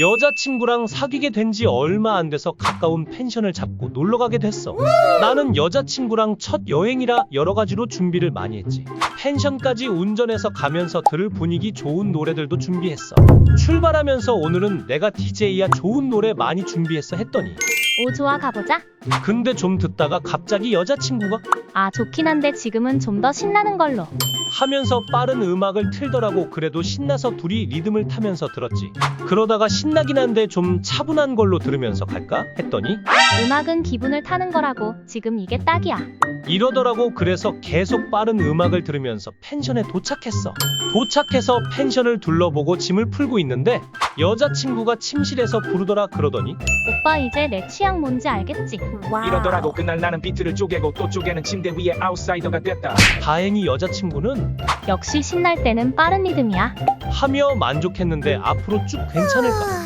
여자친구랑 사귀게 된 지 얼마 안 돼서 가까운 펜션을 잡고 놀러 가게 됐어. 나는 여자친구랑 첫 여행이라 여러 가지로 준비를 많이 했지. 펜션까지 운전해서 가면서 들을 분위기 좋은 노래들도 준비했어. 출발하면서 오늘은 내가 DJ야 좋은 노래 많이 준비했어 했더니 오 좋아 가보자. 근데 좀 듣다가 갑자기 여자친구가 아 좋긴 한데 지금은 좀 더 신나는 걸로. 하면서 빠른 음악을 틀더라고 그래도 신나서 둘이 리듬을 타면서 들었지 그러다가 신나긴 한데 좀 차분한 걸로 들으면서 갈까 했더니 음악은 기분을 타는 거라고. 지금 이게 딱이야. 이러더라고 그래서 계속 빠른 음악을 들으면서 펜션에 도착했어 도착해서 펜션을 둘러보고 짐을 풀고 있는데 여자친구가 침실에서 부르더라 그러더니 오빠 이제 내 취향 뭔지 알겠지? 이러더라고 그날 나는 비트를 쪼개고 또 쪼개는 침대 위에 아웃사이더가 됐다. 다행히 여자친구는 역시 신날 때는 빠른 리듬이야. 하며 만족했는데 앞으로 쭉 괜찮을까